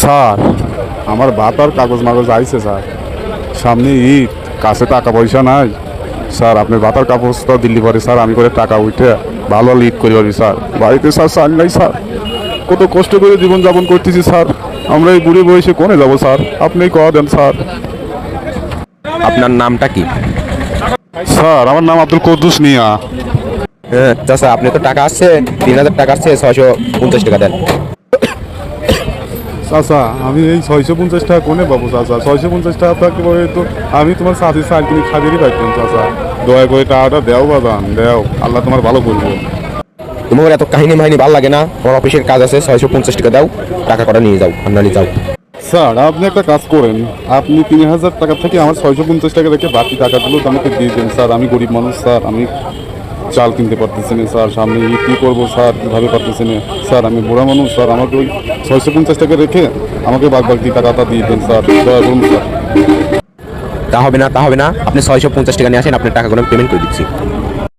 Sir আমার ভাত আর কাগজ মাগজ আইছে স্যার। সামনে ঈদ কাছে টাকা পয়সা নাই। স্যার আপনি ভাতার কাগজ তো দিল্লি পরে স্যার আমি করে টাকা উঠে ভালো ঈদ করে পারি স্যার। বাড়িতে স্যার চাল নাই স্যার। কত কষ্ট করে জীবনযাপন করতেছি স্যার। আমরা এই বুড়ি বয়সে কোনে যাব স্যার? আপনি ক দেন স্যার। আপনার নামটা কি? স্যার আমার নাম আব্দুল কদ্দুস মিয়া। হ্যাঁ স্যার আপনি তো টাকা আসছে তিন হাজার টাকা আসছে ছয়শো পঞ্চাশ টাকা দেন। চাচা আমি এই ছয়শো পঞ্চাশ টাকা কোনে পাবো চাচা? ছয়শো পঞ্চাশ টাকা থাকতে পারে তো আমি তোমার সাথে সার কিনে খাদেরই পাইতাম চাচা। দয়া করে টাকাটা দেও বাদান দেও। আল্লাহ তোমার ভালো করব তোমার এত কাহিনী মাহিনী ভালো লাগে না? আমার অফিসের কাজ আছে ছয়শো পঞ্চাশ টাকা দাও টাকা কটা নিয়ে যাও আপনারা যাও। স্যার আপনি একটা কাজ করেন। আপনি তিন হাজার টাকা থেকে আমার ছয়শো পঞ্চাশ টাকা রেখে বাকি টাকাগুলো আমাকে দিয়ে দেন। স্যার আমি গরিব মানুষ স্যার আমি চাল কিনতে পারতেছি না, স্যার, সামনে ঈদ কী করব, স্যার, কীভাবে পারতেছি না। স্যার, আমি বুড়া মানুষ, স্যার, আমাকে ওই ছয়শো পঞ্চাশ টাকা রেখে আমাকে বাঘ বাগদি টাকাটা দিয়ে দেন, স্যার। দয়া করুন, স্যার। তা হবে না, তা হবে না। আপনি ছয়শো পঞ্চাশ টাকা নিয়ে আসেন, আপনার টাকাগুলো পেমেন্ট করে দিচ্ছি।